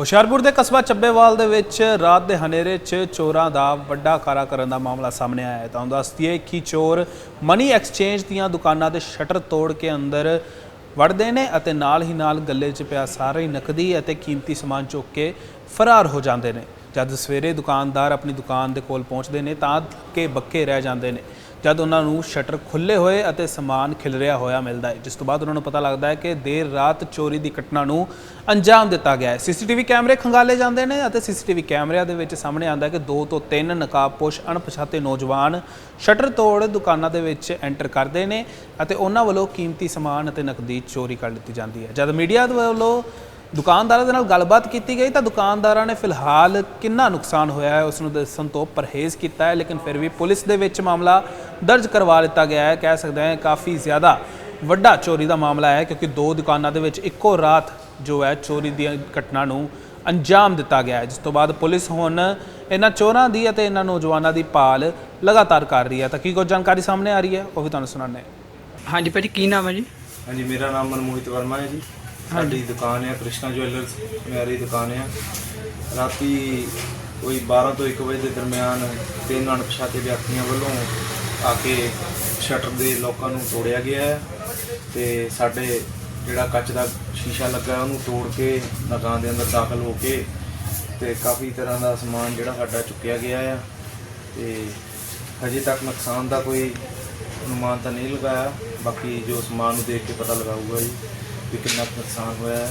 ਹੁਸ਼ਿਆਰਪੁਰ ਦੇ ਕਸਬਾ ਚੱਬੇਵਾਲ ਦੇ ਵਿੱਚ ਰਾਤ ਦੇ ਹਨੇਰੇ 'ਚ ਚੋਰਾਂ ਦਾ ਵੱਡਾ ਕਾਰਾ ਕਰਨ ਦਾ ਮਾਮਲਾ ਸਾਹਮਣੇ ਆਇਆ ਹੈ। ਤਾਂ ਦੱਸਦੀਏ ਕਿ ਚੋਰ ਮਨੀ ਐਕਸਚੇਂਜ ਦੀਆਂ ਦੁਕਾਨਾਂ ਦੇ ਸ਼ਟਰ ਤੋੜ ਕੇ ਅੰਦਰ ਵੜਦੇ ਨੇ ਅਤੇ ਨਾਲ ਹੀ ਨਾਲ ਗੱਲੇ 'ਚ ਪਿਆ ਸਾਰੀ ਨਕਦੀ ਅਤੇ ਕੀਮਤੀ ਸਮਾਨ ਚੁੱਕ ਕੇ ਫਰਾਰ ਹੋ ਜਾਂਦੇ ਨੇ। ਜਦ ਸਵੇਰੇ ਦੁਕਾਨਦਾਰ ਆਪਣੀ ਦੁਕਾਨ ਦੇ ਕੋਲ ਪਹੁੰਚਦੇ ਨੇ ਤਾਂ ਕੇ ਬੱਕੇ ਰਹਿ ਜਾਂਦੇ ਨੇ। ਜਦ ਉਹਨਾਂ ਨੂੰ ਸ਼ਟਰ ਖੁੱਲੇ ਹੋਏ ਅਤੇ ਸਮਾਨ ਖਿਲਰਿਆ ਹੋਇਆ ਮਿਲਦਾ ਹੈ, ਜਿਸ ਤੋਂ ਬਾਅਦ ਉਹਨਾਂ ਨੂੰ ਪਤਾ ਲੱਗਦਾ ਹੈ ਕਿ ਦੇਰ ਰਾਤ ਚੋਰੀ ਦੀ ਘਟਨਾ ਨੂੰ ਅੰਜਾਮ ਦਿੱਤਾ ਗਿਆ ਹੈ। ਸੀਸੀਟੀਵੀ ਕੈਮਰੇ ਖੰਗਾਲੇ ਜਾਂਦੇ ਨੇ ਅਤੇ ਸੀਸੀਟੀਵੀ ਕੈਮਰਿਆਂ ਦੇ ਵਿੱਚ ਸਾਹਮਣੇ ਆਉਂਦਾ ਹੈ ਕਿ ਦੋ ਤੋਂ ਤਿੰਨ ਨਕਾਬਪੋਸ਼ ਅਣਪਛਾਤੇ ਨੌਜਵਾਨ ਸ਼ਟਰ ਤੋੜ ਦੁਕਾਨਾਂ ਦੇ ਵਿੱਚ ਐਂਟਰ ਕਰਦੇ ਨੇ ਅਤੇ ਉਹਨਾਂ ਵੱਲੋਂ ਕੀਮਤੀ ਸਮਾਨ ਅਤੇ ਨਕਦੀ ਚੋਰੀ ਕਰ ਲਿੱਤੀ ਜਾਂਦੀ ਹੈ। ਜਦ ਮੀਡੀਆ ਵੱਲੋਂ ਦੁਕਾਨਦਾਰਾਂ ਦੇ ਨਾਲ ਗੱਲਬਾਤ ਕੀਤੀ ਗਈ ਤਾਂ ਦੁਕਾਨਦਾਰਾਂ ਨੇ ਫਿਲਹਾਲ ਕਿੰਨਾ ਨੁਕਸਾਨ ਹੋਇਆ ਹੈ ਉਸ ਨੂੰ ਦੱਸਣ ਤੋਂ ਪਰਹੇਜ਼ ਕੀਤਾ ਹੈ ਲੇਕਿਨ ਫਿਰ ਵੀ ਪੁਲਿਸ ਦੇ ਵਿੱਚ ਮਾਮਲਾ ਦਰਜ ਕਰਵਾ ਲਿੱਤਾ ਗਿਆ ਹੈ। ਕਹਿ ਸਕਦੇ ਹਾਂ ਕਾਫੀ ਜ਼ਿਆਦਾ ਵੱਡਾ ਚੋਰੀ ਦਾ ਮਾਮਲਾ ਹੈ ਕਿਉਂਕਿ ਦੋ ਦੁਕਾਨਾਂ ਦੇ ਵਿੱਚ ਇੱਕੋ ਰਾਤ ਜੋ ਹੈ ਚੋਰੀ ਦੀ ਘਟਨਾ ਨੂੰ ਅੰਜਾਮ ਦਿੱਤਾ ਗਿਆ ਹੈ। ਜਿਸ ਤੋਂ ਬਾਅਦ ਪੁਲਿਸ ਹੁਣ ਇਹਨਾਂ ਚੋਰਾਂ ਦੀ ਅਤੇ ਇਹਨਾਂ ਨੌਜਵਾਨਾਂ ਦੀ ਭਾਲ ਲਗਾਤਾਰ ਕਰ ਰਹੀ ਹੈ। ਤਾਂ ਕੀ ਕੁਝ ਜਾਣਕਾਰੀ ਸਾਹਮਣੇ ਆ ਰਹੀ ਹੈ ਉਹ ਵੀ ਤੁਹਾਨੂੰ ਸੁਣਾਉਂਦੇ ਹਾਂ। ਹਾਂਜੀ ਭਾਜੀ ਕੀ ਨਾਮ ਹੈ ਜੀ? ਹਾਂਜੀ ਮੇਰਾ ਨਾਮ ਮਨਮੋਹਿਤ ਵਰਮਾ ਹੈ ਜੀ। ਸਾਡੀ ਦੁਕਾਨ ਹੈ ਕ੍ਰਿਸ਼ਨਾ ਜੁਐਲਰਸ ਮੇਰੀ ਦੁਕਾਨ ਹੈ ਰਾਤੀ ਕੋਈ 12 ਤੋਂ 1 ਵਜੇ ਦੇ ਦਰਮਿਆਨ ਤਿੰਨ ਅਣਪਛਾਤੇ ਵਿਅਕਤੀਆਂ ਵੱਲੋਂ ਆ ਕੇ ਸ਼ਟਰ ਦੇ ਲੋਕਾਂ ਨੂੰ ਤੋੜਿਆ ਗਿਆ ਹੈ ਤੇ ਸਾਡੇ ਜਿਹੜਾ ਕੱਚ ਦਾ ਸ਼ੀਸ਼ਾ ਲੱਗਾ ਉਹਨੂੰ ਤੋੜ ਕੇ ਦੁਕਾਨ ਦੇ ਅੰਦਰ ਦਾਖਲ ਹੋ ਕੇ ਤੇ ਕਾਫੀ ਤਰ੍ਹਾਂ ਦਾ ਸਮਾਨ ਜਿਹੜਾ ਸਾਡਾ ਚੁੱਕਿਆ ਗਿਆ ਆ। ਤੇ ਹਜੇ ਤੱਕ ਨੁਕਸਾਨ ਦਾ ਕੋਈ ਅਨੁਮਾਨ ਤਾਂ ਨਹੀਂ ਲਗਾਇਆ, ਬਾਕੀ ਜੋ ਸਮਾਨ ਨੂੰ ਦੇਖ ਕੇ ਪਤਾ ਲਗਾਊਗਾ ਜੀ। ਵੀ ਕਿੰਨਾ ਕੁ ਨੁਕਸਾਨ ਹੋਇਆ ਹੈ।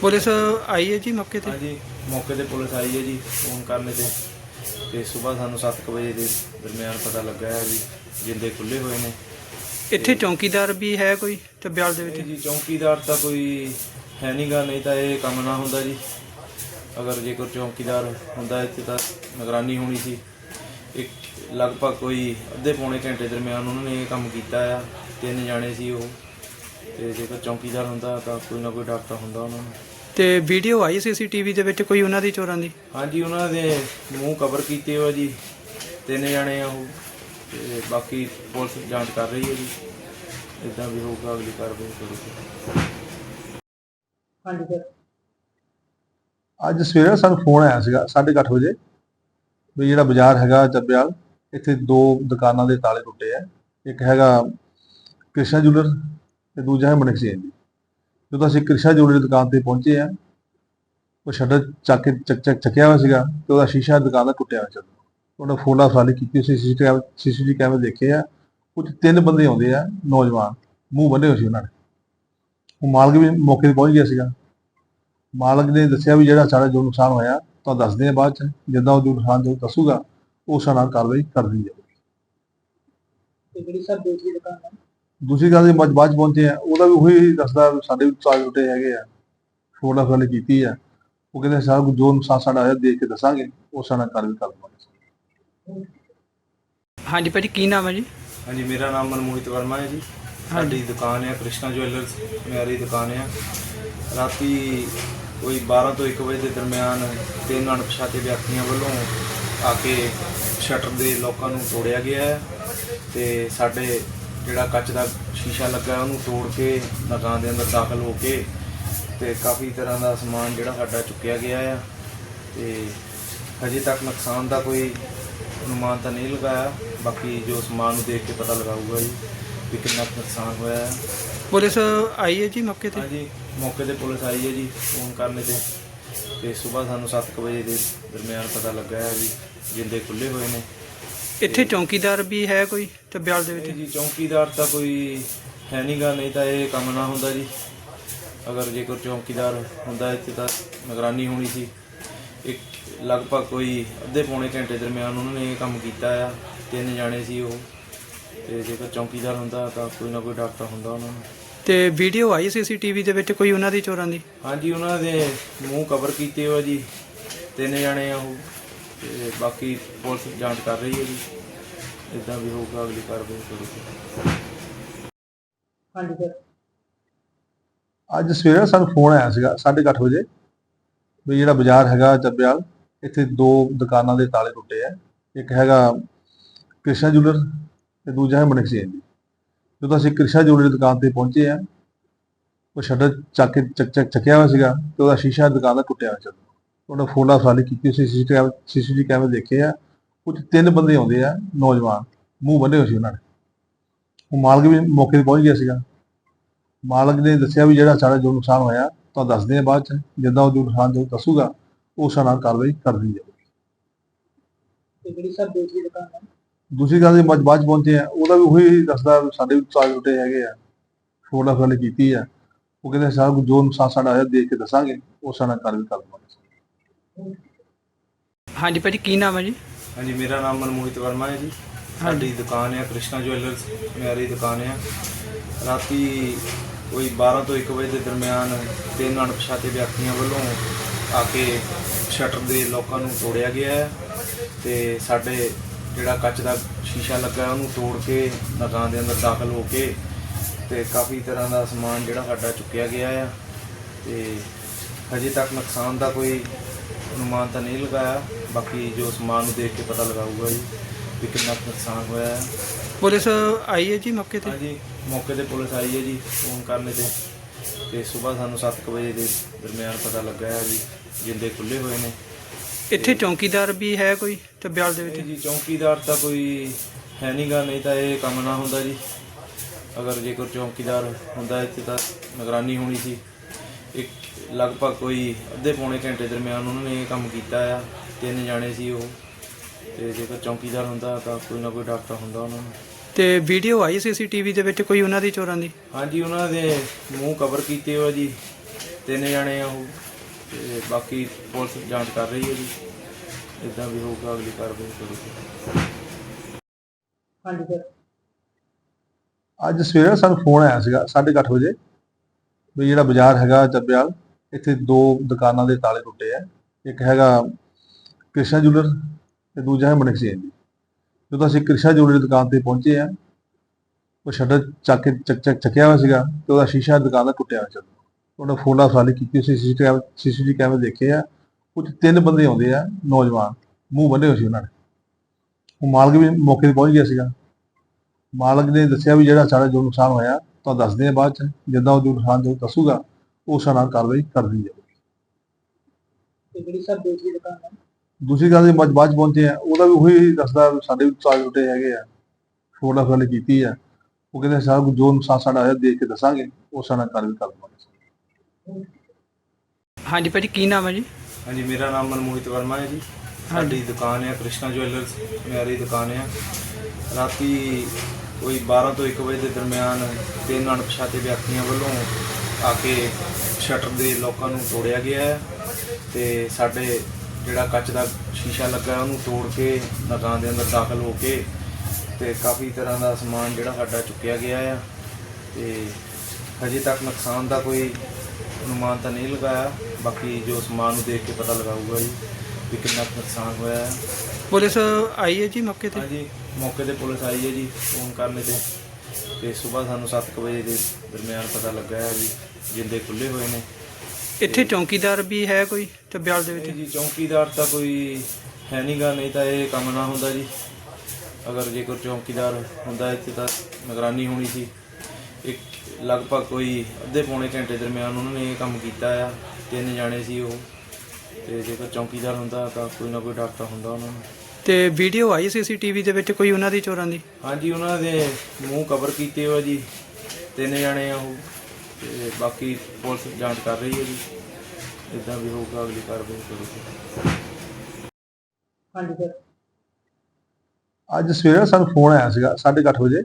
ਪੁਲਿਸ ਆਈ ਹੈ ਜੀ ਮੌਕੇ ਤੇ? ਹਾਂਜੀ ਮੌਕੇ ਤੇ ਪੁਲਿਸ ਆਈ ਹੈ ਜੀ ਫੋਨ ਕਰਨੇ ਤੇ। ਤੇ ਸਵੇਰ ਸਾਨੂੰ 7:00 ਵਜੇ ਦੇ ਦਰਮਿਆਨ ਪਤਾ ਲੱਗਾ ਹੈ ਵੀ ਜਿੰਦੇ ਖੁੱਲੇ ਹੋਏ ਨੇ। ਇੱਥੇ ਚੌਕੀਦਾਰ ਵੀ ਹੈ ਕੋਈ ਚੱਬਿਆਲ ਦੇ ਵਿੱਚ? ਜੀ ਚੌਕੀਦਾਰ ਤਾਂ ਕੋਈ ਹੈ ਨਹੀਂਗਾ ਨਹੀਂ ਤਾਂ ਇਹ ਕੰਮ ਨਾ ਹੁੰਦਾ ਜੀ। ਅਗਰ ਜੇਕਰ ਚੌਕੀਦਾਰ ਹੁੰਦਾ ਇੱਥੇ ਤਾਂ ਨਿਗਰਾਨੀ ਹੋਣੀ ਸੀ। ਇੱਕ ਲਗਭਗ ਕੋਈ ਅੱਧੇ ਪੌਣੇ ਘੰਟੇ ਦਰਮਿਆਨ ਉਹਨਾਂ ਨੇ ਇਹ ਕੰਮ ਕੀਤਾ ਆ। ਤਿੰਨ ਜਾਣੇ ਸੀ ਉਹ। ਤੇ ਜੇਕਰ ਚੌਕੀਦਾਰ ਹੁੰਦਾ ਤਾਂ ਕੋਈ ਨਾ ਕੋਈ ਡਾਕਟਰ ਹੁੰਦਾ ਉਹਨਾਂ ਨੂੰ। ਤੇ ਵੀਡੀਓ ਆਈ ਸੀਸੀਟੀਵੀ ਦੇ ਵਿੱਚ ਕੋਈ ਉਹਨਾਂ ਦੀ ਚੋਰਾਂ ਦੀ? ਹਾਂਜੀ ਉਹਨਾਂ ਦੇ ਮੂੰਹ ਕਵਰ ਕੀਤੇ ਹੋਏ ਜੀ। ਤਿੰਨ ਜਾਣੇ ਆ ਉਹ। ਤੇ ਬਾਕੀ ਪੁਲਿਸ ਜਾਂਚ ਕਰ ਰਹੀ ਹੈ ਜੀ। ਇਦਾਂ ਵੀ ਹੋਊਗਾ ਅਗਲੀ ਕਾਰਵਾਈ ਕਰੂਗੀ ਅੱਜ ਸਵੇਰੇ ਸਾਨੂੰ ਫੋਨ ਆਇਆ ਸੀਗਾ 8:30 ਵਜੇ ਵੀ ਜਿਹੜਾ ਬਾਜ਼ਾਰ ਹੈਗਾ ਚੱਬਿਆਲ ਇੱਥੇ ਦੋ ਦੁਕਾਨਾਂ ਦੇ ਤਾਲੇ ਟੁੱਟੇ ਆ। ਇੱਕ ਹੈਗਾ ਕ੍ਰਿਸ਼ਨਾ ਜੁਐਲਰ ਤੇ ਦੂਜਾ ਹੈ ਮਨਿਕ ਸਿੰਘ ਜੀ ਜਦੋਂ ਅਸੀਂ ਕ੍ਰਿਸ਼ਾ ਜੋੜੇ ਦੀ ਦੁਕਾਨ ਤੇ ਪਹੁੰਚੇ ਆ ਉਹ ਸ਼ਟਰ ਚੱਕ ਕੇ ਚੱਕ ਚੱਕ ਚੱਕਿਆ ਹੋਇਆ ਸੀਗਾ ਤੇ ਉਹਦਾ ਸ਼ੀਸ਼ਾ ਦੁਕਾਨ ਦਾ ਟੁੱਟਿਆ ਹੋਇਆ ਸੀ ਉਹਨਾਂ ਫੋਟੋ ਫਾਲੀ ਕੀਤੀ ਸੀ ਸੀਸੀਟੀਵੀ ਕੈਮਰੇ ਦੇਖੇ ਆ, ਕੁਝ ਤਿੰਨ ਬੰਦੇ ਆਉਂਦੇ ਆ, ਨੌਜਵਾਨ, ਮੂੰਹ ਬੰਨੇ ਹੋਏ ਸੀ ਉਹਨਾਂ ਨੇ ਉਹ ਮਾਲਕ ਵੀ ਮੌਕੇ ਤੇ ਪਹੁੰਚ ਗਿਆ ਸੀਗਾ। ਮਾਲਕ ਨੇ ਦੱਸਿਆ ਵੀ ਜਿਹੜਾ ਸਾਡਾ ਜੋ ਨੁਕਸਾਨ ਹੋਇਆ ਤਾਂ ਦੱਸਦੇ ਆ ਬਾਅਦ ਚ, ਜਿੱਦਾਂ ਉਹ ਜੋ ਨੁਕਸਾਨ ਜੋ ਦੱਸੂਗਾ ਉਸ ਨਾਲ ਕਾਰਵਾਈ ਕਰ ਦਿੱਤੀ ਜਾਵੇਗੀ ਜਿਹੜੀ ਸਰ ਦੂਸਰੀ ਦੁਕਾਨ ਹੈ? ਦੂਸਰੀ ਗੱਲ ਦੀ ਬਾਅਦ ਬਾਅਦ ਚ ਪਹੁੰਚੇ ਆ ਉਹਦਾ ਵੀ ਉਹੀ ਦੱਸਦਾ ਵੀ ਸਾਡੇ ਵੀ ਚਾਰ ਟੁੱਟੇ ਹੈਗੇ ਆ ਫੋਟੋ ਫਾਲੀ ਕੀਤੀ ਆ। ਉਹ ਕਹਿੰਦੇ ਸਾਰਾ ਕੁਝ ਜੋ ਨੁਕਸਾਨ ਸਾਡਾ ਹੋਇਆ ਦੇਖ ਕੇ ਦੱਸਾਂਗੇ ਉਸ ਨਾਲ ਕਾਰਵਾਈ ਕਰ ਦਵਾਂਗੇ ਹਾਂਜੀ ਭਾਜੀ ਕੀ ਨਾਮ ਹੈ ਜੀ? ਹਾਂਜੀ ਮੇਰਾ ਨਾਮ ਮਨਮੋਹਿਤ ਵਰਮਾ ਹੈ ਜੀ। ਸਾਡੀ ਦੁਕਾਨ ਹੈ ਕ੍ਰਿਸ਼ਨਾ ਜੁਐਲਰਸ ਮੇਰੀ ਦੁਕਾਨ ਹੈ। ਰਾਤੀ ਕੋਈ 12 ਤੋਂ 1 ਵਜੇ ਦੇ ਦਰਮਿਆਨ ਤਿੰਨ ਅਣਪਛਾਤੇ ਵਿਅਕਤੀਆਂ ਵੱਲੋਂ ਆ ਕੇ ਸ਼ਟਰ ਦੇ ਲੋਕਾਂ ਨੂੰ ਤੋੜਿਆ ਗਿਆ ਹੈ ਤੇ ਸਾਡੇ ਜਿਹੜਾ ਕੱਚ ਦਾ ਸ਼ੀਸ਼ਾ ਲੱਗਾ ਉਹਨੂੰ ਤੋੜ ਕੇ ਦੁਕਾਨ ਦੇ ਅੰਦਰ ਦਾਖਲ ਹੋ ਕੇ ਤੇ ਕਾਫੀ ਤਰ੍ਹਾਂ ਦਾ ਸਮਾਨ ਜਿਹੜਾ ਸਾਡਾ ਚੁੱਕਿਆ ਗਿਆ ਹੈ ਤੇ ਹਜੇ ਤੱਕ ਨੁਕਸਾਨ ਦਾ ਕੋਈ ਅਨੁਮਾਨ ਤਾਂ ਨਹੀਂ ਲਗਾਇਆ। ਬਾਕੀ ਜੋ ਸਮਾਨ ਨੂੰ ਦੇਖ ਕੇ ਪਤਾ ਲਗਾਊਗਾ ਜੀ ਵੀ ਕਿੰਨਾ ਕੁ ਨੁਕਸਾਨ ਹੋਇਆ ਹੈ। ਪੁਲਿਸ ਆਈ ਹੈ ਜੀ ਮੌਕੇ ਤੇ? ਹਾਂਜੀ ਮੌਕੇ ਤੇ ਪੁਲਿਸ ਆਈ ਹੈ ਜੀ ਫੋਨ ਕਰਨੇ ਤੇ। ਤੇ ਸਵੇਰ ਸਾਨੂੰ 7:00 ਵਜੇ ਦੇ ਦਰਮਿਆਨ ਪਤਾ ਲੱਗਾ ਹੈ ਵੀ ਜਿੰਦੇ ਖੁੱਲੇ ਹੋਏ ਨੇ। ਇੱਥੇ ਚੌਕੀਦਾਰ ਵੀ ਹੈ ਕੋਈ ਚੱਬਿਆਲ ਦੇ ਵਿੱਚ? ਜੀ ਚੌਕੀਦਾਰ ਤਾਂ ਕੋਈ ਹੈ ਨਹੀਂਗਾ ਨਹੀਂ ਤਾਂ ਇਹ ਕੰਮ ਨਾ ਹੁੰਦਾ ਜੀ। ਅਗਰ ਜੇਕਰ ਚੌਕੀਦਾਰ ਹੁੰਦਾ ਇੱਥੇ ਤਾਂ ਨਿਗਰਾਨੀ ਹੋਣੀ ਸੀ। ਇੱਕ ਲਗਭਗ ਕੋਈ ਅੱਧੇ ਪੌਣੇ ਘੰਟੇ ਦਰਮਿਆਨ ਉਹਨਾਂ ਨੇ ਇਹ ਕੰਮ ਕੀਤਾ ਆ ਤਿੰਨ ਜਾਣੇ ਸੀ ਉਹ। ਤੇ ਜੇਕਰ ਚੌਕੀਦਾਰ ਹੁੰਦਾ ਤਾਂ ਕੋਈ ਨਾ ਕੋਈ ਡਾਕਟਰ ਹੁੰਦਾ ਉਹਨਾਂ ਨੂੰ। ਤੇ ਵੀਡੀਓ ਆਈ ਸੀਸੀਟੀਵੀ ਦੇ ਵਿੱਚ ਕੋਈ ਉਹਨਾਂ ਦੀ ਚੋਰਾਂ ਦੀ? ਹਾਂਜੀ ਉਹਨਾਂ ਦੇ ਮੂੰਹ ਕਵਰ ਕੀਤੇ ਹੋਏ ਜੀ। ਤਿੰਨ ਜਾਣੇ ਆ ਉਹ। ਤੇ ਬਾਕੀ ਪੁਲਿਸ ਜਾਂਚ ਕਰ ਰਹੀ ਹੈ ਜੀ। ਇਦਾਂ ਵੀ ਹੋਊਗਾ ਅਗਲੀ ਕਾਰਵਾਈ ਕਰੂਗੀ ਅੱਜ ਸਵੇਰੇ ਸਾਨੂੰ ਫੋਨ ਆਇਆ ਸੀਗਾ 8:30 ਵਜੇ ਵੀ ਜਿਹੜਾ ਬਾਜ਼ਾਰ ਹੈਗਾ ਚੱਬਿਆਲ ਇੱਥੇ ਦੋ ਦੁਕਾਨਾਂ ਦੇ ਤਾਲੇ ਟੁੱਟੇ ਆ। ਇੱਕ ਹੈਗਾ ਕ੍ਰਿਸ਼ਨਾ ਜੁਐਲਰ ਤੇ ਦੂਜਾ ਹੈ ਮਨਿਕ ਸਿੰਘ ਜੀ। ਜਦੋਂ ਅਸੀਂ ਕ੍ਰਿਸ਼ਨਾ ਜੁਐਲਰ ਦੀ ਦੁਕਾਨ ਤੇ ਪਹੁੰਚੇ ਆ ਉਹ ਸ਼ਟਰ ਚੱਕ ਕੇ ਚੱਕ ਚੱਕ ਚੱਕਿਆ ਹੋਇਆ ਸੀਗਾ ਤੇ ਉਹਦਾ ਸ਼ੀਸ਼ਾ ਦੁਕਾਨ ਦਾ ਟੁੱਟਿਆ ਹੋਇਆ ਸੀ। ਉਹਨਾਂ ਫੋਨਾਂ ਫਾਲੀ ਕੀਤੀ ਸੀਸੀਟੀਵੀ ਸੀਸੀਟੀਵੀ ਕੈਮਰੇ ਦੇਖੇ ਆ। ਕੁਝ ਤਿੰਨ ਬੰਦੇ ਆਉਂਦੇ ਆ ਨੌਜਵਾਨ। ਮੂੰਹ ਬੰਨੇ ਹੋਏ ਸੀ ਉਹਨਾਂ ਨੇ ਉਹ ਮਾਲਕ ਵੀ ਮੌਕੇ ਤੇ ਪਹੁੰਚ ਗਿਆ ਸੀਗਾ। ਮਾਲਕ ਨੇ ਦੱਸਿਆ ਵੀ ਜਿਹੜਾ ਸਾਡਾ ਜੋ ਨੁਕਸਾਨ ਹੋਇਆ ਤਾਂ ਦੱਸਦੇ ਆ ਬਾਅਦ ਚ। ਜਿੱਦਾਂ ਉਹ ਜੋ ਨੁਕਸਾਨ ਜੋ ਦੱਸੂਗਾ ਉਸ ਨਾਲ ਕਾਰਵਾਈ ਕਰ ਦਿੱਤੀ ਜਾਊਗੀ। ਤੇ ਜਿਹੜੀ ਸਰ ਦੂਸਰੀ ਦੁਕਾਨ ਹੈ? ਦੂਸਰੀ ਗੱਲ ਦੀ ਬਾਅਦ ਬਾਅਦ ਪਹੁੰਚੇ ਆ। ਉਹਦਾ ਵੀ ਉਹੀ ਦੱਸਦਾ ਸਾਡੇ ਵੀ ਚਾਰ ਟੁੱਟੇ ਹੈਗੇ ਆ। ਫੋਟੋ ਫਾਲੀ ਕੀਤੀ ਆ। ਉਹ ਕਹਿੰਦੇ ਸਾਰਾ ਕੁਝ ਜੋ ਨੁਕਸਾਨ ਸਾਡਾ ਹੋਇਆ ਦੇਖ ਕੇ ਦੱਸਾਂਗੇ। ਉਸ ਨਾਲ ਕਾਰਵਾਈ ਕਰ ਦਵਾਂਗੇ ਹਾਂਜੀ ਭਾਜੀ ਕੀ ਨਾਮ ਹੈ ਜੀ? ਹਾਂਜੀ ਮੇਰਾ ਨਾਮ ਮਨਮੋਹਿਤ ਵਰਮਾ ਹੈ ਜੀ। ਸਾਡੀ ਦੁਕਾਨ ਹੈ ਕ੍ਰਿਸ਼ਨਾ ਜੁਐਲਰਸ ਮੇਰੀ ਦੁਕਾਨ ਹੈ। ਰਾਤੀ ਕੋਈ 12 ਤੋਂ 1 ਵਜੇ ਦੇ ਦਰਮਿਆਨ ਤਿੰਨ ਅਣਪਛਾਤੇ ਵਿਅਕਤੀਆਂ ਵੱਲੋਂ ਆ ਕੇ ਸ਼ਟਰ ਦੇ ਲੋਕਾਂ ਨੂੰ ਤੋੜਿਆ ਗਿਆ ਹੈ ਤੇ ਸਾਡੇ ਜਿਹੜਾ ਕੱਚ ਦਾ ਸ਼ੀਸ਼ਾ ਲੱਗਾ ਹੈ ਉਹਨੂੰ ਤੋੜ ਕੇ ਦੁਕਾਨ ਦੇ ਅੰਦਰ ਦਾਖਲ ਹੋ ਕੇ ਤੇ ਕਾਫੀ ਤਰ੍ਹਾਂ ਦਾ ਸਮਾਨ ਜਿਹੜਾ ਸਾਡਾ ਚੁੱਕਿਆ ਗਿਆ ਹੈ। ਤੇ ਹਜੇ ਤੱਕ ਨੁਕਸਾਨ ਦਾ ਕੋਈ ਅਨੁਮਾਨ ਤਾਂ ਨਹੀਂ ਲਗਾਇਆ ਬਾਕੀ ਜੋ ਸਮਾਨ ਨੂੰ ਦੇਖ ਕੇ ਪਤਾ ਲਗਾਊਗਾ ਜੀ ਵੀ ਕਿੰਨਾ ਕੁ ਨੁਕਸਾਨ ਹੋਇਆ ਹੈ। ਪੁਲਿਸ ਆਈ ਹੈ ਜੀ ਮੌਕੇ ਤੇ? ਹਾਂਜੀ ਮੌਕੇ ਤੇ ਪੁਲਿਸ ਆਈ ਹੈ ਜੀ ਫੋਨ ਕਰਨੇ ਤੇ। ਤੇ ਸਵੇਰ ਸਾਨੂੰ 7:00 ਵਜੇ ਦੇ ਦਰਮਿਆਨ ਪਤਾ ਲੱਗਾ ਹੈ ਜੀ ਜਿੰਦੇ ਖੁੱਲੇ ਹੋਏ ਨੇ। ਇੱਥੇ ਚੌਕੀਦਾਰ ਵੀ ਹੈ ਕੋਈ ਤੇ ਬਿਆਲ ਦੇ ਵਿੱਚ? ਜੀ ਚੌਕੀਦਾਰ ਤਾਂ ਕੋਈ ਹੈ ਨਹੀਂਗਾ ਨਹੀਂ ਤਾਂ ਇਹ ਕੰਮ ਨਾ ਹੁੰਦਾ ਜੀ। ਅਗਰ ਜੇਕਰ ਚੌਕੀਦਾਰ ਹੁੰਦਾ ਇੱਥੇ ਤਾਂ ਨਿਗਰਾਨੀ ਹੋਣੀ ਸੀ। ਇੱਕ ਲਗਭਗ ਕੋਈ ਅੱਧੇ ਪੌਣੇ ਘੰਟੇ ਦਰਮਿਆਨ ਉਹਨਾਂ ਨੇ ਇਹ ਕੰਮ ਕੀਤਾ ਆ ਤਿੰਨ ਜਾਣੇ ਸੀ ਉਹ। ਤੇ ਜੇਕਰ ਚੌਕੀਦਾਰ ਹੁੰਦਾ ਤਾਂ ਕੋਈ ਨਾ ਕੋਈ ਡਾਕਟਰ ਹੁੰਦਾ ਉਹਨਾਂ ਨੂੰ। ਤੇ ਵੀਡੀਓ ਆਈ ਸੀਸੀਟੀਵੀ ਦੇ ਵਿੱਚ ਕੋਈ ਉਹਨਾਂ ਦੀ ਚੋਰਾਂ ਦੀ? ਹਾਂਜੀ ਉਹਨਾਂ ਦੇ ਮੂੰਹ ਕਵਰ ਕੀਤੇ ਹੋਏ ਜੀ। ਤਿੰਨ ਜਾਣੇ ਆ ਉਹ। ਤੇ ਬਾਕੀ ਪੁਲਿਸ ਜਾਂਚ ਕਰ ਰਹੀ ਹੈ ਜੀ। ਇਦਾਂ ਵੀ ਹੋਊਗਾ ਅਗਲੀ ਕਾਰਵਾਈ ਕਰੂਗੀ ਹਾਂਜੀ ਸਰ ਅੱਜ ਸਵੇਰੇ ਸਾਨੂੰ ਫੋਨ ਆਇਆ ਸੀਗਾ 8:30 ਵਜੇ ਵੀ ਜਿਹੜਾ ਬਾਜ਼ਾਰ ਹੈਗਾ ਚੱਬਿਆਲ ਇੱਥੇ ਦੋ ਦੁਕਾਨਾਂ ਦੇ ਤਾਲੇ ਟੁੱਟੇ ਆ। ਇੱਕ ਹੈਗਾ ਕ੍ਰਿਸ਼ਨਾ ਜੁਲਰ ਤੇ ਦੂਜਾ ਹੈ ਮਨਿਕ ਸਿੰਘ ਜੀ ਜਦੋਂ ਅਸੀਂ ਕ੍ਰਿਸ਼ਨਾ ਜੁਲਰ ਦੀ ਦੁਕਾਨ ਤੇ ਪਹੁੰਚੇ ਆ, ਉਹ ਸ਼ਟਰ ਚੱਕ ਕੇ ਚੱਕ ਚੱਕ ਚੱਕਿਆ ਹੋਇਆ ਸੀਗਾ ਤੇ ਉਹਦਾ ਸ਼ੀਸ਼ਾ ਦੁਕਾਨ ਦਾ ਟੁੱਟਿਆ ਹੋਇਆ ਸੀ। ਉਹਨਾਂ ਫੋਨਾਂ ਫਾਲੀ ਕੀਤੀ ਸੀ ਸੀਸੀਟੀਵੀ ਕੈਮਰੇ ਦੇਖੇ ਆ। ਕੁਝ ਤਿੰਨ ਬੰਦੇ ਆਉਂਦੇ ਆ, ਨੌਜਵਾਨ। ਮੂੰਹ ਬੰਨੇ ਹੋਏ ਸੀ ਉਹਨਾਂ ਨੇ। ਉਹ ਮਾਲਕ ਵੀ ਮੌਕੇ ਤੇ ਪਹੁੰਚ ਗਿਆ ਸੀਗਾ। ਮਾਲਕ ਨੇ ਦੱਸਿਆ ਵੀ ਜਿਹੜਾ ਸਾਡਾ ਜੋ ਨੁਕਸਾਨ ਹੋਇਆ ਤਾਂ ਦੱਸਦੇ ਆ ਬਾਅਦ ਚ। ਜਿੱਦਾਂ ਉਹ ਜੋ ਨੁਕਸਾਨ ਜੋ ਦੱਸੂਗਾ ਉਸ ਨਾਲ ਕਾਰਵਾਈ ਕਰ ਦਿੱਤੀ ਜਾਊਗੀ ਤੇ ਜਿਹੜੀ ਸਰ ਦੂਸਰੀ ਦੁਕਾਨ ਹੈ? ਦੂਸਰੀ ਗੱਲ ਦੀ ਬਾਅਦ ਬਾਅਦ ਪਹੁੰਚੇ ਆ ਉਹਦਾ ਵੀ ਉਹੀ ਦੱਸਦਾ ਸਾਡੇ ਵੀ ਚਾਰ ਟੁੱਟੇ ਹੈਗੇ ਆ। ਫੋਟੋ ਫਾਲੀ ਕੀਤੀ ਆ। ਉਹ ਕਹਿੰਦੇ ਕੁਝ ਜੋ ਨੁਕਸਾਨ ਸਾਡਾ ਹੋਇਆ ਦੇਖ ਕੇ ਦੱਸਾਂਗੇ। ਉਸ ਨਾਲ ਕਾਰਵਾਈ ਕਰ ਦਵਾਂਗੇ ਹਾਂਜੀ ਭਾਜੀ ਕੀ ਨਾਮ ਹੈ ਜੀ? ਹਾਂਜੀ ਮੇਰਾ ਨਾਮ ਮਨਮੋਹਿਤ ਵਰਮਾ ਹੈ ਜੀ। ਸਾਡੀ ਦੁਕਾਨ ਹੈ ਕ੍ਰਿਸ਼ਨਾ ਜੁਐਲਰਸ ਮੇਰੀ ਦੁਕਾਨ ਹੈ। ਰਾਤੀ ਕੋਈ 12 ਤੋਂ 1 ਵਜੇ ਦੇ ਦਰਮਿਆਨ ਤਿੰਨ ਅਣਪਛਾਤੇ ਵਿਅਕਤੀਆਂ ਵੱਲੋਂ ਆ ਕੇ ਸ਼ਟਰ ਦੇ ਲੋਕਾਂ ਨੂੰ ਤੋੜਿਆ ਗਿਆ ਹੈ ਤੇ ਸਾਡੇ ਜਿਹੜਾ ਕੱਚ ਦਾ ਸ਼ੀਸ਼ਾ ਲੱਗਾ ਉਹਨੂੰ ਤੋੜ ਕੇ ਦੁਕਾਨ ਦੇ ਅੰਦਰ ਦਾਖਲ ਹੋ ਕੇ ਤੇ ਕਾਫੀ ਤਰ੍ਹਾਂ ਦਾ ਸਮਾਨ ਜਿਹੜਾ ਸਾਡਾ ਚੁੱਕਿਆ ਗਿਆ ਹੈ ਤੇ ਹਜੇ ਤੱਕ ਨੁਕਸਾਨ ਦਾ ਕੋਈ ਅਨੁਮਾਨ ਤਾਂ ਨਹੀਂ ਲਗਾਇਆ ਬਾਕੀ ਜੋ ਸਮਾਨ ਨੂੰ ਦੇਖ ਕੇ ਪਤਾ ਲਗਾਊਗਾ ਜੀ ਵੀ ਕਿੰਨਾ ਕੁ ਨੁਕਸਾਨ ਹੋਇਆ ਹੈ। ਪੁਲਿਸ ਆਈ ਹੈ ਜੀ ਮੌਕੇ ਤੇ? ਹਾਂਜੀ ਮੌਕੇ ਤੇ ਪੁਲਿਸ ਆਈ ਹੈ ਜੀ ਫੋਨ ਕਰਨੇ ਤੇ ਤੇ ਸਵੇਰ ਸਾਨੂੰ 7:00 ਵਜੇ ਦੇ ਦਰਮਿਆਨ ਪਤਾ ਲੱਗਾ ਹੈ ਜੀ ਜਿੰਦੇ ਖੁੱਲੇ ਹੋਏ ਨੇ। ਇੱਥੇ ਚੌਕੀਦਾਰ ਵੀ ਹੈ ਕੋਈ ਤੇ ਬਿਆਲ ਦੇ ਵਿੱਚ? ਜੀ ਚੌਕੀਦਾਰ ਤਾਂ ਕੋਈ ਹੈ ਨਹੀਂਗਾ ਨਹੀਂ ਤਾਂ ਇਹ ਕੰਮ ਨਾ ਹੁੰਦਾ ਜੀ। ਅਗਰ ਜੇਕਰ ਚੌਕੀਦਾਰ ਹੁੰਦਾ ਇੱਥੇ ਤਾਂ ਨਿਗਰਾਨੀ ਹੋਣੀ ਸੀ। ਇੱਕ ਲਗਭਗ ਕੋਈ ਅੱਧੇ ਪੌਣੇ ਘੰਟੇ ਦਰਮਿਆਨ ਉਹਨਾਂ ਨੇ ਇਹ ਕੰਮ ਕੀਤਾ ਆ ਤਿੰਨ ਜਾਣੇ ਸੀ ਉਹ। ਤੇ ਜੇਕਰ ਚੌਕੀਦਾਰ ਹੁੰਦਾ ਤਾਂ ਕੋਈ ਨਾ ਕੋਈ ਡਾਕਟਰ ਹੁੰਦਾ ਉਹਨਾਂ ਨੂੰ। ਤੇ ਵੀਡੀਓ ਆਈ ਸੀਸੀਟੀਵੀ ਦੇ ਵਿੱਚ ਕੋਈ ਉਹਨਾਂ ਦੀ ਚੋਰਾਂ ਦੀ? ਹਾਂਜੀ ਉਹਨਾਂ ਦੇ ਮੂੰਹ ਕਵਰ ਕੀਤੇ ਹੋਏ ਜੀ। ਤਿੰਨ ਜਾਣੇ ਆ ਉਹ। ਤੇ ਬਾਕੀ ਪੁਲਿਸ ਜਾਂਚ ਕਰ ਰਹੀ ਹੈ ਜੀ। ਇਦਾਂ ਵੀ ਹੋਊਗਾ ਅਗਲੀ ਕਾਰਵਾਈ ਕਰੂਗੀ। ਹਾਂਜੀ ਸਰ ਅੱਜ ਸਵੇਰੇ ਸਾਨੂੰ ਫੋਨ ਆਇਆ ਸੀਗਾ 8:30 ਵਜੇ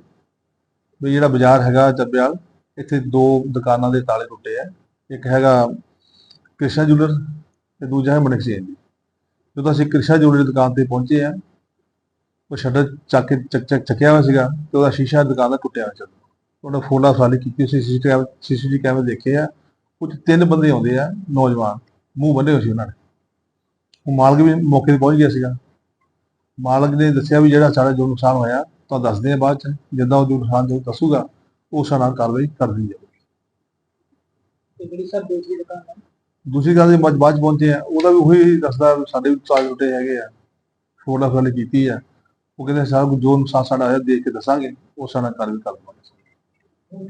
ਵੀ ਜਿਹੜਾ ਬਾਜ਼ਾਰ ਹੈਗਾ ਚੱਬਿਆਲ ਇੱਥੇ ਦੋ ਦੁਕਾਨਾਂ ਦੇ ਤਾਲੇ ਟੁੱਟੇ ਆ। ਇੱਕ ਹੈਗਾ ਕ੍ਰਿਸ਼ਨਾ ਜੁਐਲਰ ਤੇ ਦੂਜਾ ਹੈ ਮਨਿਕ ਸਿੰਘ ਜੀ ਜਦੋਂ ਅਸੀਂ ਕ੍ਰਿਸ਼ਾ ਜੁਐਲਰ ਦੀ ਦੁਕਾਨ ਤੇ ਪਹੁੰਚੇ ਆ ਉਹ ਸ਼ਟਰ ਚੱਕ ਕੇ ਚੱਕ ਚੱਕ ਚੱਕਿਆ ਹੋਇਆ ਸੀਗਾ ਤੇ ਉਹਦਾ ਸ਼ੀਸ਼ਾ ਦੁਕਾਨ ਦਾ ਟੁੱਟਿਆ ਹੋਇਆ ਸੀ ਉਹਨਾਂ ਫੋਨਾਂ ਫਾਲੀ ਕੀਤੀ ਸੀ ਸੀਸੀਟੀਵੀ ਕੈਮਰੇ ਦੇਖੇ ਆ, ਕੁਝ ਤਿੰਨ ਬੰਦੇ ਆਉਂਦੇ ਆ, ਨੌਜਵਾਨ, ਮੂੰਹ ਬੰਨੇ ਹੋਏ ਸੀ ਉਹਨਾਂ ਨੇ ਉਹ ਮਾਲਕ ਵੀ ਮੌਕੇ ਤੇ ਪਹੁੰਚ ਗਿਆ ਸੀਗਾ। ਮਾਲਕ ਨੇ ਦੱਸਿਆ ਵੀ ਜਿਹੜਾ ਸਾਡਾ ਜੋ ਨੁਕਸਾਨ ਹੋਇਆ ਤਾਂ ਦੱਸਦੇ ਆ ਬਾਅਦ ਚ, ਜਿੱਦਾਂ ਉਹ ਜੋ ਨੁਕਸਾਨ ਜੋ ਦੱਸੂਗਾ ਉਸ ਨਾਲ ਕਾਰਵਾਈ ਕਰ ਦਿੱਤੀ ਜਾਊਗੀ ਤੇ ਜਿਹੜੀ ਸਰ ਦੂਸਰੀ ਦੁਕਾਨ ਹੈ? ਦੂਸਰੀ ਗੱਲ ਦੀ ਬਾਅਦ ਬਾਅਦ ਚ ਪਹੁੰਚੇ ਆ, ਉਹਦਾ ਵੀ ਉਹੀ ਦੱਸਦਾ ਵੀ ਸਾਡੇ ਵੀ ਚਾਰ ਟੁੱਟੇ ਹੈਗੇ ਆ ਫੋਟੋ ਫਾਲੀ ਕੀਤੀ ਆ। ਉਹ ਕਹਿੰਦੇ, ਸਾਰਾ, ਜੋ ਨੁਕਸਾਨ ਸਾਡਾ ਹੋਇਆ, ਦੇਖ ਕੇ ਦੱਸਾਂਗੇ ਉਸ ਨਾਲ ਵੀ ਕਰ ਦਵਾਂਗੇ